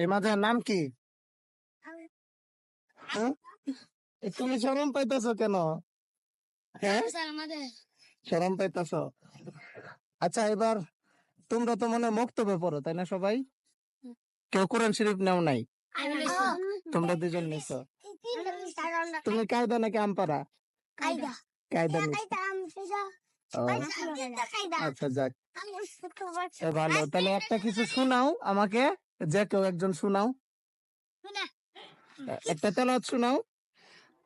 এই মাঝের নাম কি? হ্যাঁ? তুমি শরম পাইতেছ কেন? হ্যাঁ? শরম পাইতেছ? আচ্ছা এবার তোমরা তো মনে হয় মক্তবে পড়ো তাই না সবাই? কেউ কোরআন শরীফ নেও নাই? তোমরা দুজন নিছো। তুমি কায়দা নাকি আমপারা কায়দা। নিছো। ও, আচ্ছা যাক। ভালো তাহলে একটা কিছু শোনাও আমাকে। যে কেউ একজন শোনাও একটা তেলাওয়াত শোনাও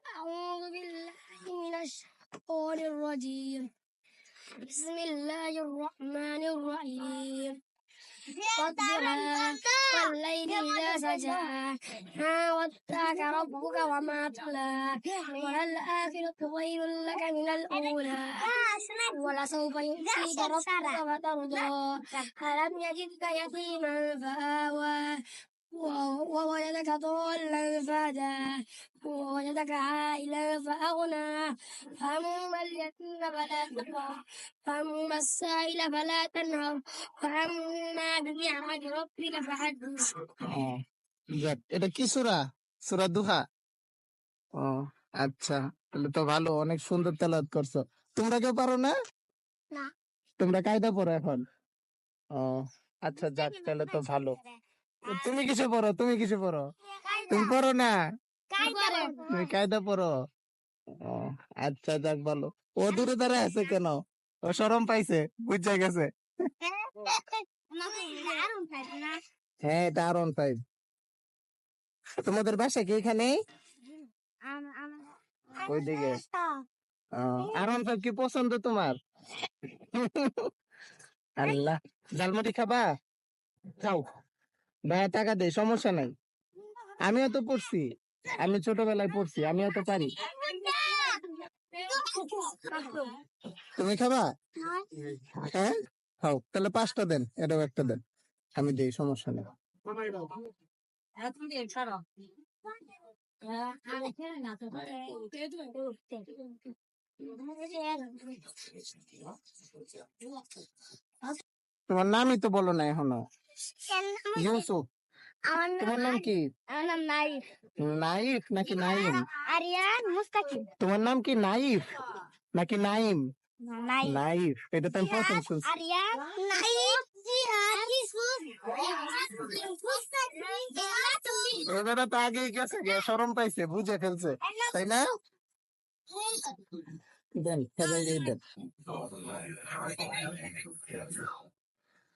أعوذ بالله من الشيطان الرجيم بسم الله الرحمن الرحيم والضحى والليل إذا سجى ما ودعك ربك وما قلى وللآخرة خير لك من الأولى. ولسوف يؤتيك ربك فترضى. ألم يجدك يتيما فآوى. ووجدك ضالا فهدى ووجدك عائلا فأغنى فأما اليتيم فلا تقهر فأما السائل فلا تنهر وأما بنعمة ربك فحدث ও, যাক, এটা কি সুরা সুরা দুহা ও আচ্ছা তাহলে তো ভালো অনেক সুন্দর তেলাওয়াত করছো তোমরা কেউ পারো না না। তোমরা কায়দা পড়ো এখন ও আচ্ছা যাক তাহলে তো ভালো তুমি কিসে পড়ো? তুমি কিসে পড়ো? তুমি পড়ো না? তুমি কায়দা পড়ো? আচ্ছা যাক ভালো। ও দূরে দাঁড়ায় আছে কেন? ও শরম পাইছে বুঝা গেছে। হ্যাঁ এটা আর অন ফাইভ তোমাদের বাসা কি এখানে? ওইদিকে। আর অন ফাইভ কি পছন্দ তোমার? আল্লাহ। জালমুড়ি খাবা? খাও। ভাইয়া, টাকা দে, সমস্যা নাই। আমিও তো পড়ছি। আমি ছোটবেলায় পড়ছি, আমিও তো পারি। তুমি খাবা? হ্যাঁ? খাও তাহলে পাঁচটা দেন, এটাও একটা দেন। আমি দেই, সমস্যা নেই। তোমার নামই তো বলো না এখনও। ইউসুফ তোমার নাম কি আমার নাম নাইফ নাইফ নাকি নাইম আরিয়ান মুস্তাকিম তোমার নাম কি নাইফ নাকি নাইম নাইফ এটা তো শুনছি আরিয়ান নাইফ তো আগেই গেছে গে, শরম পাইছে বুঝে ফেলছে তাই না দেন দেন